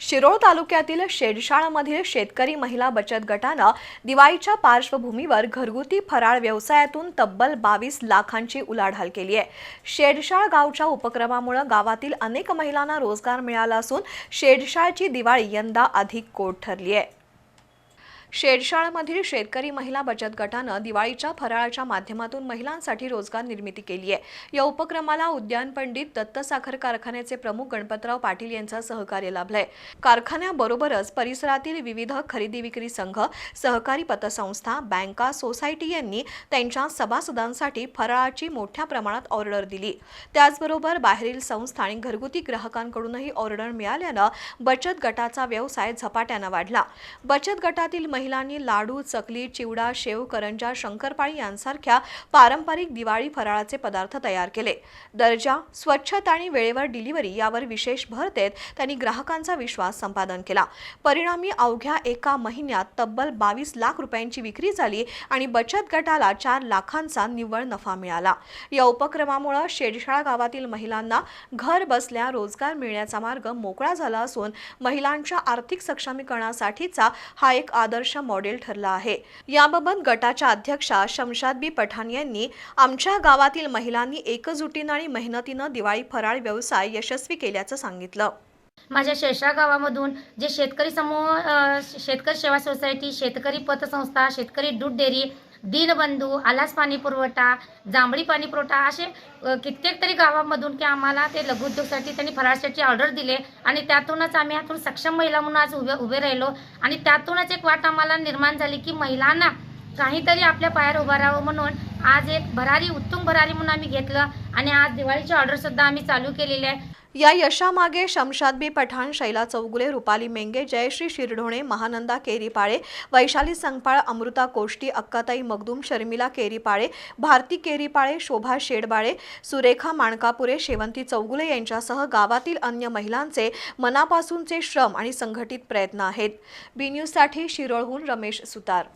शिरोळ तालुक्यातील शेडशाळमधील शेतकरी महिला बचत गटानं दिवाळीच्या पार्श्वभूमीवर घरगुती फराळ व्यवसायातून तब्बल बावीस लाखांची उलाढाल केली आहे. शेडशाळ गावच्या उपक्रमामुळे गावातील अनेक महिलांना रोजगार मिळाला असून शेडशाळची दिवाळी यंदा अधिक कोट ठरली आहे. शेडशाळमधील शेतकरी महिला बचत गटानं दिवाळीच्या फराळाच्या माध्यमातून महिलांसाठी रोजगार निर्मिती केली आहे. या उपक्रमाला उद्यान पंडित दत्त साखर कारखान्याचे प्रमुख गणपतराव पाटील यांचा सहकार्य लाभलंय. कारखान्याबरोबरच परिसरातील विविध खरेदी विक्री संघ सहकारी पतसंस्था बँका सोसायटी यांनी त्यांच्या सभासदांसाठी फराळाची मोठ्या प्रमाणात ऑर्डर दिली. त्याचबरोबर बाहेरील संस्था आणि घरगुती ग्राहकांकडूनही ऑर्डर मिळाल्यानं बचत गटाचा व्यवसाय झपाट्यानं वाढला. बचत गटातील महिलांनी लाडू चकली चिवडा शेव करंजा शंकरपाळी यांसारख्या पारंपरिक दिवाळी फराळाचे पदार्थ तयार केले. दर्जा स्वच्छता आणि वेळेवर डिलिव्हरी यावर विशेष भर देत त्यांनी ग्राहकांचा विश्वास संपादन केला. परिणामी अवघ्या एका महिन्यात तब्बल बावीस लाख रुपयांची विक्री झाली आणि बचत गटाला चार लाखांचा निव्वळ नफा मिळाला. या उपक्रमामुळे शेडशाळा गावातील महिलांना घर बसल्या रोजगार मिळण्याचा मार्ग मोकळा झाला असून महिलांच्या आर्थिक सक्षमीकरणासाठीचा हा एक आदर्श मॉडेल ठरला आहे. याबाबत गटाच्या अध्यक्षा शमशाद बी पठाण यांनी आमच्या गावातील महिलांनी एकजुटीनं आणि मेहनतीनं दिवाळी फराळ व्यवसाय यशस्वी केल्याचं सांगितलं. माझ्या शेषा गावामधून जे शेतकरी समूह शेतकरी सेवा सोसायटी शेतकरी पतसंस्था शेतकरी दूध डेअरी दीनबंधू आलास पाणी पुरवठा जांभळी पाणी पुरवठा असे कित्येक तरी गावामधून की आम्हाला ते लघुउद्योगसाठी त्यांनी फराशाची ऑर्डर दिले आणि त्यातूनच आम्ही यातून सक्षम महिला म्हणून आज उभे उभे राहिलो. आणि त्यातूनच एक वाट आम्हाला निर्माण झाली की महिलांना काहीतरी आपल्या पायावर उभा राहावं म्हणून आज एक भरारी उत्तुंग भरारी म्हणून आम्ही घेतलं आणि आज दिवाळीची ऑर्डरसुद्धा आम्ही चालू केलेली आहे. या यशामागे शमशादबी पठाण शैला चौगुले रुपाली मेंगे जयश्री शिरढोणे महानंदा केरीपाळे वैशाली संगपाळ अमृता कोष्टी अक्काताई मगदूम शर्मिला केरीपाळे भारती केरीपाळे शोभा शेडबाळे सुरेखा माणकापुरे शेवंती चौगुले यांच्यासह गावातील अन्य महिलांचे मनापासूनचे श्रम आणि संघटित प्रयत्न आहेत. बी न्यूजसाठी शिरोळहून रमेश सुतार.